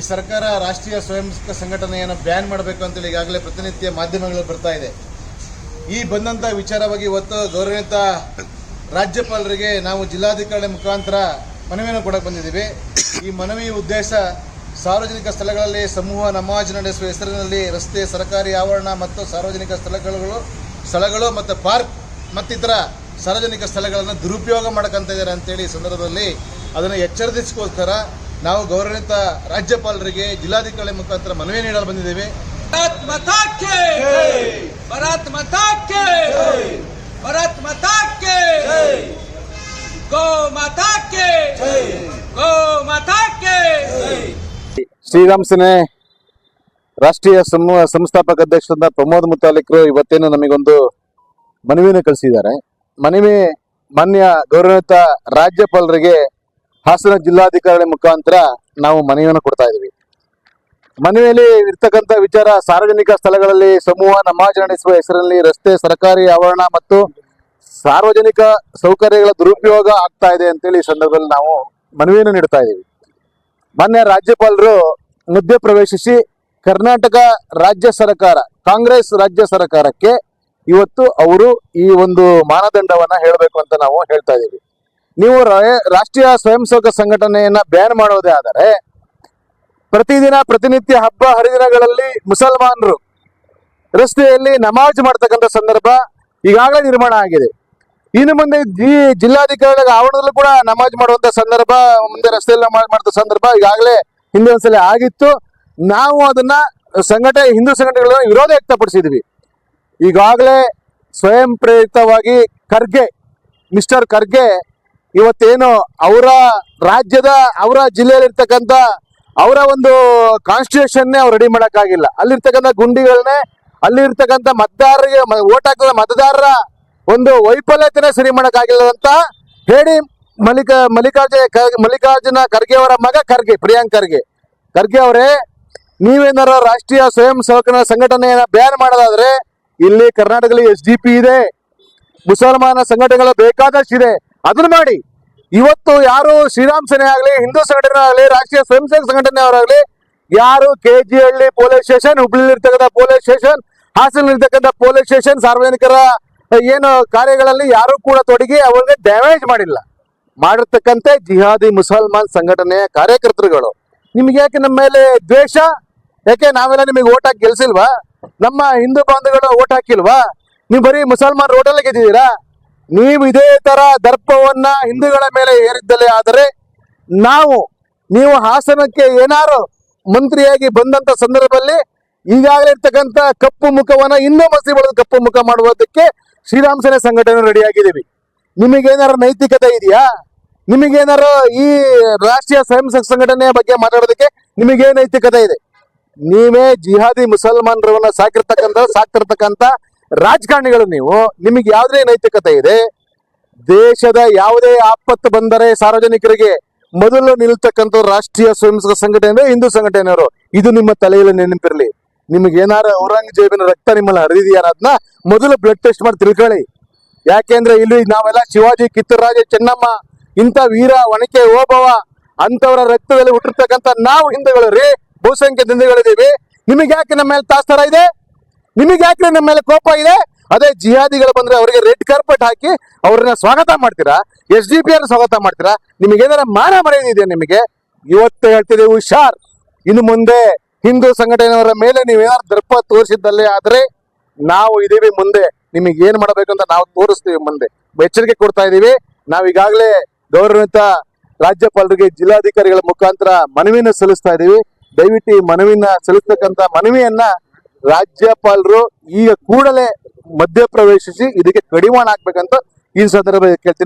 ಈ ಸರ್ಕಾರ ರಾಷ್ಟ್ರೀಯ ಸ್ವಯಂ ಸಂಘಟನೆಯನ್ನು ಬ್ಯಾನ್ ಮಾಡಬೇಕು ಅಂತೇಳಿ ಈಗಾಗಲೇ ಪ್ರತಿನಿತ್ಯ ಮಾಧ್ಯಮಗಳು ಬರ್ತಾ ಇದೆ. ಈ ಬಂದಂತ ವಿಚಾರವಾಗಿ ಇವತ್ತು ಗೌರವಿತ ರಾಜ್ಯಪಾಲರಿಗೆ ನಾವು ಜಿಲ್ಲಾಧಿಕಾರಿ ಮುಖಾಂತರ ಮನವಿಯನ್ನು ಕೊಡಕ್ಕೆ ಬಂದಿದ್ದೀವಿ. ಈ ಮನವಿ ಉದ್ದೇಶ ಸಾರ್ವಜನಿಕ ಸ್ಥಳಗಳಲ್ಲಿ ಸಮೂಹ ನಮಾಜ್ ನಡೆಸುವ ಹೆಸರಿನಲ್ಲಿ ರಸ್ತೆ, ಸರ್ಕಾರಿ ಆವರಣ ಮತ್ತು ಸಾರ್ವಜನಿಕ ಸ್ಥಳಗಳು ಸ್ಥಳಗಳು ಮತ್ತು ಪಾರ್ಕ್ ಮತ್ತಿತರ ಸಾರ್ವಜನಿಕ ಸ್ಥಳಗಳನ್ನು ದುರುಪಯೋಗ ಮಾಡಕಂತ ಇದ್ದಾರೆ ಅಂತೇಳಿ ಸಂದರ್ಭದಲ್ಲಿ ಅದನ್ನು ಎಚ್ಚರಿಸೋಸ್ಕರ ನಾವು ಗೌರವಿತ ರಾಜ್ಯಪಾಲರಿಗೆ ಜಿಲ್ಲಾಧಿಕಾರಿ ಮುಖಾಂತರ ಮನವಿ ನೀಡಲು ಬಂದಿದ್ದೇವೆ. ಶ್ರೀರಾಮ್ ಸೇನೆ ರಾಷ್ಟ್ರೀಯ ಸಂಸ್ಥಾಪಕ ಅಧ್ಯಕ್ಷರಾದ ಪ್ರಮೋದ್ ಮುತಾಲಿಕ್ರು ಇವತ್ತೇನು ನಮಗೊಂದು ಮನವಿಯನ್ನು ಕಳಿಸಿದ್ದಾರೆ. ಮನವಿ ಮಾನ್ಯ ಗೌರವಿತ ರಾಜ್ಯಪಾಲರಿಗೆ ಹಾಸನ ಜಿಲ್ಲಾಧಿಕಾರಿ ಮುಖಾಂತರ ನಾವು ಮನವಿಯನ್ನು ಕೊಡ್ತಾ ಇದ್ದೀವಿ. ಮನವಿಯಲ್ಲಿ ಇರ್ತಕ್ಕಂಥ ವಿಚಾರ ಸಾರ್ವಜನಿಕ ಸ್ಥಳಗಳಲ್ಲಿ ಸಮೂಹ ನಮಾಜ್ ನಡೆಸುವ ಹೆಸರಿನಲ್ಲಿ ರಸ್ತೆ, ಸರ್ಕಾರಿ ಆವರಣ ಮತ್ತು ಸಾರ್ವಜನಿಕ ಸೌಕರ್ಯಗಳ ದುರುಪಯೋಗ ಆಗ್ತಾ ಇದೆ ಅಂತೇಳಿ ಈ ಸಂದರ್ಭದಲ್ಲಿ ನಾವು ಮನವಿಯನ್ನು ನೀಡ್ತಾ ಇದ್ದೀವಿ. ಮೊನ್ನೆ ರಾಜ್ಯಪಾಲರು ಮಧ್ಯಪ್ರವೇಶಿಸಿ ಕರ್ನಾಟಕ ರಾಜ್ಯ ಸರ್ಕಾರ, ಕಾಂಗ್ರೆಸ್ ರಾಜ್ಯ ಸರ್ಕಾರಕ್ಕೆ ಇವತ್ತು ಅವರು ಈ ಒಂದು ಮಾನದಂಡವನ್ನ ಹೇಳಬೇಕು ಅಂತ ನಾವು ಹೇಳ್ತಾ ಇದ್ದೀವಿ. ನೀವು ರಾಷ್ಟ್ರೀಯ ಸ್ವಯಂ ಸೇವಕ ಸಂಘಟನೆಯನ್ನ ಬ್ಯಾನ್ ಮಾಡೋದೇ ಆದರೆ ಪ್ರತಿದಿನ ಪ್ರತಿನಿತ್ಯ ಹಬ್ಬ ಹರಿದಿನಗಳಲ್ಲಿ ಮುಸಲ್ಮಾನರು ರಸ್ತೆಯಲ್ಲಿ ನಮಾಜ್ ಮಾಡ್ತಕ್ಕಂಥ ಸಂದರ್ಭ ಈಗಾಗಲೇ ನಿರ್ಮಾಣ ಆಗಿದೆ. ಇನ್ನು ಮುಂದೆ ಜಿ ಜಿಲ್ಲಾಧಿಕಾರಿಗಳ ಆವರಣದಲ್ಲೂ ಕೂಡ ನಮಾಜ್ ಮಾಡುವಂತ ಸಂದರ್ಭ, ಮುಂದೆ ರಸ್ತೆಯಲ್ಲಿ ನಮಾಜ್ ಮಾಡಿದ ಸಂದರ್ಭ ಈಗಾಗಲೇ ಹಿಂದೆ ಒಂದ್ಸಲ ಆಗಿತ್ತು. ನಾವು ಅದನ್ನ ಸಂಘಟನೆ, ಹಿಂದೂ ಸಂಘಟನೆಗಳ ವಿರೋಧ ವ್ಯಕ್ತಪಡಿಸಿದ್ವಿ. ಈಗಾಗಲೇ ಸ್ವಯಂ ಪ್ರೇರಿತವಾಗಿ ಖರ್ಗೆ, ಮಿಸ್ಟರ್ ಖರ್ಗೆ ಇವತ್ತೇನು ಅವರ ರಾಜ್ಯದ, ಅವರ ಜಿಲ್ಲೆಯಲ್ಲಿರ್ತಕ್ಕಂಥ ಅವರ ಒಂದು ಕಾನ್ಸ್ಟಿಟ್ಯೂಷನ್ನೇ ಅವ್ರು ರೆಡಿ ಮಾಡೋಕ್ಕಾಗಿಲ್ಲ. ಅಲ್ಲಿರ್ತಕ್ಕಂಥ ಗುಂಡಿಗಳನ್ನೇ, ಅಲ್ಲಿರ್ತಕ್ಕಂಥ ಮತದಾರರಿಗೆ ಓಟ್ ಹಾಕಿದ ಮತದಾರರ ಒಂದು ವೈಫಲ್ಯತೆನೇ ಸರಿ ಮಾಡೋಕ್ಕಾಗಿಲ್ಲ ಅಂತ ಹೇಳಿ ಮಲ್ಲಿಕ, ಮಲ್ಲಿಕಾರ್ಜುನ ಮಲ್ಲಿಕಾರ್ಜುನ ಖರ್ಗೆ ಅವರ ಮಗ ಖರ್ಗೆ, ಪ್ರಿಯಾಂಕ್ ಖರ್ಗೆ. ಖರ್ಗೆ ಅವರೇ, ನೀವೇನಾರ ರಾಷ್ಟ್ರೀಯ ಸ್ವಯಂ ಸೇವಕನ ಸಂಘಟನೆಯನ್ನ ಬ್ಯಾನ್ ಮಾಡೋದಾದ್ರೆ ಇಲ್ಲಿ ಕರ್ನಾಟಕದಲ್ಲಿ ಎಸ್ ಪಿ ಇದೆ. ಮುಸಲ್ಮಾನ ಸಂಘಟನೆಗಳು ಬೇಕಾದಷ್ಟಿದೆ. ಅದನ್ನು ಮಾಡಿ. ಇವತ್ತು ಯಾರು ಶ್ರೀರಾಮ್ ಸೇನೆ ಆಗಲಿ, ಹಿಂದೂ ಸಂಘಟನೆ ಆಗಲಿ, ರಾಷ್ಟ್ರೀಯ ಸ್ವಯಂ ಸೇವಕ ಸಂಘಟನೆ ಅವರಾಗಲಿ, ಯಾರು K G Halli police station Hubli ಇರ್ತಕ್ಕಂಥ ಪೊಲೀಸ್ ಸ್ಟೇಷನ್ ಹಾಸನ ಇರ್ತಕ್ಕಂಥ ಪೊಲೀಸ್ ಸ್ಟೇಷನ್, ಸಾರ್ವಜನಿಕರ ಏನು ಕಾರ್ಯಗಳಲ್ಲಿ ಯಾರು ಕೂಡ ತೊಡಗಿ ಅವರಿಗೆ ಡ್ಯಾಮೇಜ್ ಮಾಡಿಲ್ಲ. ಮಾಡಿರ್ತಕ್ಕಂಥ ಜಿಹಾದಿ ಮುಸಲ್ಮಾನ್ ಸಂಘಟನೆಯ ಕಾರ್ಯಕರ್ತರುಗಳು. ನಿಮ್ಗೆ ಯಾಕೆ ನಮ್ಮ ಮೇಲೆ ದ್ವೇಷ? ಯಾಕೆ ನಾವೆಲ್ಲ ನಿಮಗೆ ಓಟ್ ಹಾಕಿ ಗೆಲ್ಸಿಲ್ವಾ? ನಮ್ಮ ಹಿಂದೂ ಬಾಂಧವರು ಓಟ್ ಹಾಕಿಲ್ವಾ? ನೀವು ಬರೀ ಮುಸಲ್ಮಾನ್ ರೋಡಲ್ಲಿ ಗೆದ್ದಿದ್ದೀರಾ? ನೀವು ಇದೇ ತರ ದರ್ಪವನ್ನ ಹಿಂದೂಗಳ ಮೇಲೆ ಏರಿದ್ದಲೇ ಆದರೆ ನಾವು, ನೀವು ಹಾಸನಕ್ಕೆ ಏನಾರು ಮಂತ್ರಿಯಾಗಿ ಬಂದಂತ ಸಂದರ್ಭದಲ್ಲಿ ಈಗಾಗಲೇ ಇರ್ತಕ್ಕಂಥ ಕಪ್ಪು ಮುಖವನ್ನ ಇನ್ನೂ ಮಸಿ ಬಳದು ಕಪ್ಪು ಮುಖ ಮಾಡುವುದಕ್ಕೆ ಶ್ರೀರಾಮ್ ಸೇನೆ ಸಂಘಟನೆ ರೆಡಿಯಾಗಿದ್ದೀವಿ. ನಿಮಗೇನಾರು ನೈತಿಕತೆ ಇದೆಯಾ? ನಿಮಗೇನಾರು ಈ ರಾಷ್ಟ್ರೀಯ ಸ್ವಯಂ ಸಂಘಟನೆಯ ಬಗ್ಗೆ ಮಾತಾಡೋದಕ್ಕೆ ನಿಮಗೇ ನೈತಿಕತೆ ಇದೆ? ನೀವೇ ಜಿಹಾದಿ ಮುಸಲ್ಮಾನರನ್ನ ಸಾಕಿರ್ತಕ್ಕಂಥ, ಸಾಕ್ತಿರ್ತಕ್ಕಂಥ ರಾಜಕಾರಣಿಗಳು ನೀವು, ನಿಮಗೆ ಯಾವುದೇ ನೈತಿಕತೆ ಇದೆ, ದೇಶದ ಯಾವುದೇ ಆಪತ್ತು ಬಂದರೆ ಸಾರ್ವಜನಿಕರಿಗೆ ಮೊದಲು ನಿಲ್ತಕ್ಕಂಥ ರಾಷ್ಟ್ರೀಯ ಸ್ವಯಂ ಸಂಘಟನೆ ಅಂದ್ರೆ ಹಿಂದೂ ಸಂಘಟನೆಯವರು. ಇದು ನಿಮ್ಮ ತಲೆಯಲ್ಲಿ ನೆನಪಿರಲಿ. ನಿಮಗೆ ಏನಾರ ಔರಂಗಜೇಬಿನ ರಕ್ತ ನಿಮ್ಮಲ್ಲಿ ಹರಿದಿದೆಯಾ ಅದನ್ನ ಮೊದಲು ಬ್ಲಡ್ ಟೆಸ್ಟ್ ಮಾಡಿ ತಿಳ್ಕೊಳ್ಳಿ. ಯಾಕೆಂದ್ರೆ ಇಲ್ಲಿ ನಾವೆಲ್ಲ ಶಿವಾಜಿ ಕಿತ್ತೂರಾಜ ಚೆನ್ನಮ್ಮ, ಇಂಥ ವೀರ ಒಣಕೆ ಓಬವ ಅಂತವರ ರಕ್ತದಲ್ಲಿ ಹುಟ್ಟಿರ್ತಕ್ಕಂಥ ನಾವು ಹಿಂದೂಗಳು ರೀ ಬಹುಸಂಖ್ಯಾತ ಹಿಂದೂಗಳಿದ್ದೀವಿ ನಿಮಗೆ ಯಾಕೆ ನಮ್ಮ ಮೇಲೆ ತಾಸ್ತರ ಇದೆ? ನಿಮಗೆ ಯಾಕೆ ನಮ್ಮ ಮೇಲೆ ಕೋಪ ಇದೆ? ಅದೇ ಜಿಹಾದಿಗಳು ಬಂದ್ರೆ ಅವರಿಗೆ ರೆಡ್ ಕಾರ್ಪೆಟ್ ಹಾಕಿ ಅವ್ರನ್ನ ಸ್ವಾಗತ ಮಾಡ್ತೀರಾ? ಎಸ್ ಡಿ ಪಿ ಅವ್ರನ್ನ ಸ್ವಾಗತ ಮಾಡ್ತೀರಾ? ನಿಮಗೆ ಏನಾರ ಮಾನ ಮರ್ಯಾದೆ ನಿಮಗೆ? ಇವತ್ತು ಹೇಳ್ತಿದ್ದೀವಿ ಹುಷಾರ್. ಇನ್ನು ಮುಂದೆ ಹಿಂದೂ ಸಂಘಟನೆಯವರ ಮೇಲೆ ನೀವು ನೀವೇನಾದ್ರು ದರ್ಪ ತೋರಿಸಿದ್ದಲ್ಲೇ ಆದ್ರೆ ನಾವು ಇದೀವಿ ಮುಂದೆ. ನಿಮಗೆ ಏನ್ ಮಾಡಬೇಕು ಅಂತ ನಾವು ತೋರಿಸ್ತೀವಿ ಮುಂದೆ. ಎಚ್ಚರಿಕೆ ಕೊಡ್ತಾ ಇದೀವಿ. ನಾವು ಈಗಾಗಲೇ ಗೌರವಿತ ರಾಜ್ಯಪಾಲರಿಗೆ, ಜಿಲ್ಲಾಧಿಕಾರಿಗಳ ಮುಖಾಂತರ ಮನವಿನ ಸಲ್ಲಿಸ್ತಾ ಇದೀವಿ. ದಯವಿಟ್ಟು ಈ ಮನವಿನ ಸಲ್ಲಿಸ್ತಕ್ಕಂತ ಮನವಿಯನ್ನ ರಾಜ್ಯಪಾಲರು ಈಗ ಕೂಡಲೇ ಮಧ್ಯಪ್ರವೇಶಿಸಿ ಇದಕ್ಕೆ ಕಡಿವಾಣ ಹಾಕ್ಬೇಕಂತ ಈ ಸಂದರ್ಭದಲ್ಲಿ ಕೇಳ್ತೀನಿ.